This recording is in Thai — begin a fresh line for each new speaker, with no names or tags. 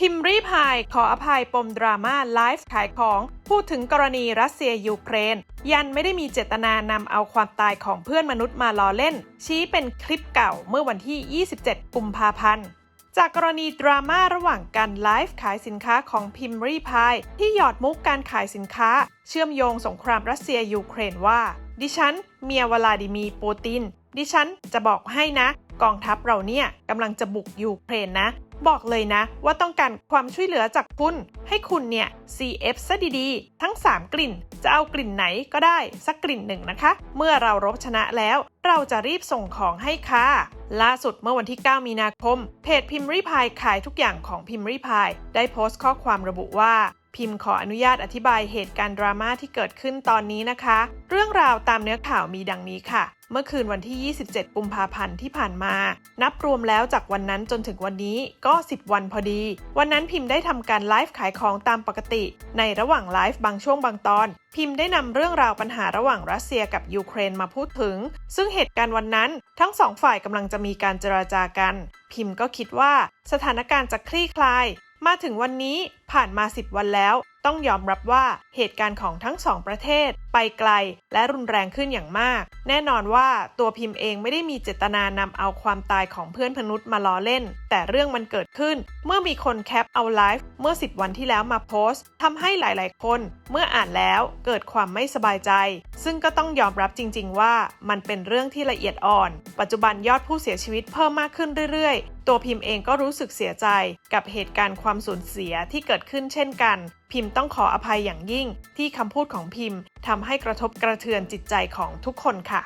พิมรีพายขออภัยปมดราม่าไลฟ์ขายของ พูดถึงกรณีรัสเซียยูเครน ยันไม่ได้มีเจตนานำเอาความตายของเพื่อนมนุษย์มาล้อเล่น ชี้เป็นคลิปเก่าเมื่อวันที่ 27 กุมภาพันธ์ จากกรณีดราม่าระหว่างการไลฟ์ขายสินค้าของพิมรีพายที่หยอดมุกการขายสินค้า เชื่อมโยงสงครามรัสเซียยูเครนว่า ดิฉัน เมียวลาดิมีปูติน ดิฉันจะบอกให้นะ กองทัพเราเนี่ยกำลังจะบุกยูเครนนะ บอกเลยนะว่าต้องการความช่วยเหลือจากคุณ ให้คุณเนี่ย CF ซะดีๆ ทั้ง 3 กลิ่น จะเอากลิ่นไหนก็ได้สักกลิ่นหนึ่งนะคะ เมื่อเรารบชนะแล้ว เราจะรีบส่งของให้ค่ะ ล่าสุดเมื่อวันที่ 9 มีนาคม เพจพิมพ์รีพายขายทุกอย่างของพิมพ์รีพายได้โพสต์ข้อความระบุว่า พิมพ์ขออนุญาตอธิบายเหตุการณ์ดราม่าที่เกิดขึ้นตอนนี้นะคะ เรื่องราวตามเนื้อข่าวมีดังนี้ค่ะ เมื่อคืนวันที่ 27 กุมภาพันธ์ที่ผ่านมา นับรวมแล้วจากวันนั้นจนถึงวันนี้ก็ 10 วันพอดี วันนั้นพิมพ์ได้ทำการไลฟ์ขายของตามปกติ ในระหว่างไลฟ์บางช่วงบางตอน พิมพ์ได้นำเรื่องราวปัญหาระหว่างรัสเซียกับยูเครนมาพูดถึง ซึ่งเหตุการณ์วันนั้น ทั้งสองฝ่ายกำลังจะมีการเจราจากัน พิมพ์ก็คิดว่าสถานการณ์จะคลี่คลาย มาถึงวันนี้ผ่านมา 10 วันแล้ว ต้องยอมรับว่าเหตุการณ์ของทั้งสองประเทศ ไปไกลและรุนแรงขึ้นอย่างมาก แน่นอนว่าตัวพิมพ์เองไม่ได้มีเจตนานำเอาความตายของเพื่อนมนุษย์มาล้อเล่น แต่เรื่องมันเกิดขึ้น เมื่อมีคนแคปเอาไลฟ์เมื่อ 10 วันที่แล้วมาโพสต์ทำให้หลาย ๆ คน เมื่ออ่านแล้วเกิดความไม่สบายใจ ซึ่งก็ต้องยอมรับจริง ๆ ว่ามันเป็นเรื่องที่ละเอียดอ่อน ปัจจุบันยอดผู้เสียชีวิตเพิ่มมากขึ้นเรื่อย ๆ ตัวพิมพ์เองก็รู้สึกเสียใจกับเหตุการณ์ความสูญเสียที่เกิดขึ้นเช่นกันพิมพ์ต้องขออภัยอย่างยิ่งที่คำพูดของพิมพ์ทำให้กระทบกระเทือนจิตใจของทุกคนค่ะ